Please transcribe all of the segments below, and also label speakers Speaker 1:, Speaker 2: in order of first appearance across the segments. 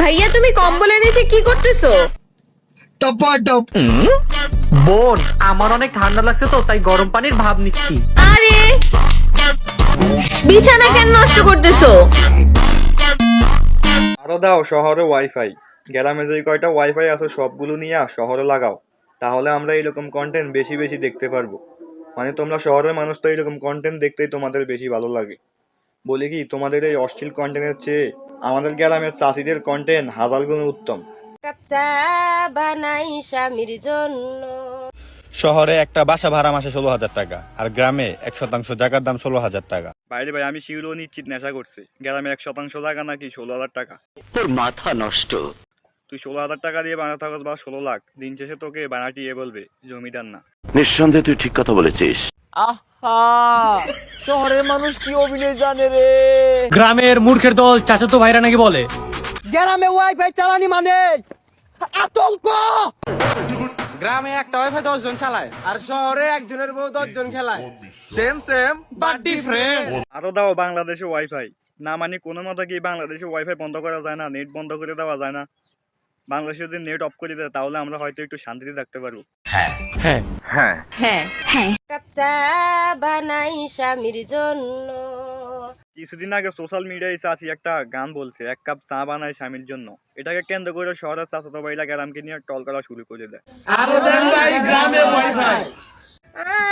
Speaker 1: ভাইয়া তুমি কম্বলের নিচে কি করতেছো?
Speaker 2: টপাটপ
Speaker 3: বোন আমার অনেক ঠান্ডা লাগছে তো তাই গরম পানির ভাব নিচ্ছি।
Speaker 1: আরে! বিছানা কেন নষ্ট করতেছো?
Speaker 4: আরও দাও শহরে ওয়াইফাই গ্রামে যে কয়টা ওয়াইফাই আছে সবগুলো নিয়ে আস, শহরে লাগাও। তাহলে আমরা এরকম কন্টেন্ট বেশি বেশি দেখতে পারব। মানে তোমরা শহরের মানুষ তো এরকম কন্টেন্ট দেখতেই তোমাদের বেশি ভালো লাগে। বলি কি তোমাদের এই অশ্লীল কন্টেন্টের চেয়ে আমাদের গ্রামের চাষিদের কন্টেন্ট হাজার গুণ উত্তম।
Speaker 5: বানাই স্বামীর জন্য।
Speaker 6: শহরে একটা বাসা ভাড়া মাসে ষোলো হাজার টাকা আর গ্রামে এক শতাংশ জায়গার দাম ষোলো হাজার টাকা।
Speaker 4: বাইরে ভাই আমি শিউরও নিশ্চিত নেশা করছি। গ্রামে এক শতাংশ টাকা নাকি ষোলো হাজার টাকা।
Speaker 7: তোর মাথা নষ্ট।
Speaker 4: তুই ষোলো হাজার টাকা দিয়ে বানাতে থাকস বা ষোলো লাখ দিন শেষে তোকে বানাটি এ বলবে জমিদার না।
Speaker 7: নিঃসন্দেহে তুই ঠিক কথা বলেছিস।
Speaker 3: আহা শহরের মানুষ কি অভিনয় জানে রে? গ্রামের মূর্খের দল চাচাতো ভাইরা নাকি বলে?
Speaker 8: গ্রামে ওয়াইফাই চালানি মানে? আতঙ্ক!
Speaker 3: গ্রামে একটা ওয়াইফাই দশ জন চালায় আর শহরে একজনের বউ দশ জন খেলায় সেম সেম বাট ডিফারেন্ট
Speaker 4: আরও দাও বাংলাদেশে ওয়াইফাই না মানে কোনো মতো কি বাংলাদেশে ওয়াইফাই বন্ধ করা যায় না নেট বন্ধ করে দেওয়া যায় না। বাংলাদেশে যদি নেট অফ করে দেয় তাহলে আমরা হয়তো একটু শান্তিতে থাকতে পারব।
Speaker 5: কাপ চা বানাই স্বামীর জন্য।
Speaker 4: কিছুদিন আগে সোশ্যাল মিডিয়ায় চাচি একটা গান বলছে এক কাপ চা বানায় স্বামীর জন্য। এটাকে কেন্দ্র করে শহরের চাচাতো বাইরা গ্রামকে নিয়ে টল করা শুরু করে দেয়।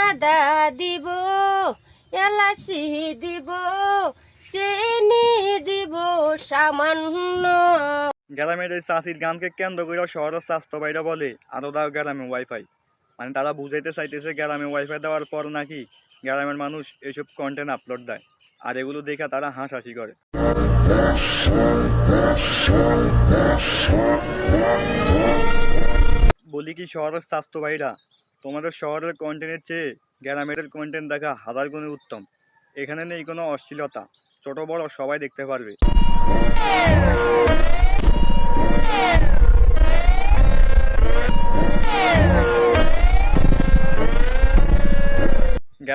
Speaker 5: আদা দিব এলাচি দিব চিনি দিব সামান্য।
Speaker 4: গ্রামের এই চাষির গানকে কেন্দ্র করে শহরের স্বাস্থ্য বাইরা বলে আরও দাও গ্রামে ওয়াইফাই মানে তারা বুঝাইতে চাইতেছে গ্রামে ওয়াইফাই দেওয়ার পর নাকি গ্রামের মানুষ এসব কন্টেন্ট আপলোড দেয়। আর এগুলো দেখে তারা হাসাহাসি করে। বলি কি শহরের স্বাস্থ্য ভাইরা তোমাদের শহরের কন্টেন্টের চেয়ে গ্রামের কন্টেন্ট দেখা হাজার গুণে উত্তম। এখানে নেই কোনো অশ্লীলতা, ছোট বড় সবাই দেখতে পারবে।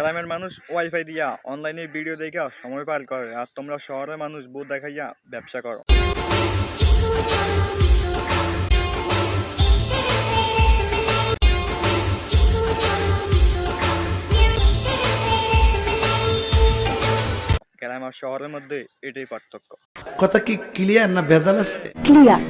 Speaker 4: গ্রামের মানুষ ওয়াইফাই দিয়া অনলাইনে ভিডিও দেখা সময় পার করে। আর তোমরা শহরের মানুষ বোধ দেখাইয়া ব্যবসা করো। গ্রাম আর শহরের মধ্যে এটাই পার্থক্য।
Speaker 2: কথা কি ক্লিয়ার না ভেজাল আছে?
Speaker 9: ক্লিয়ার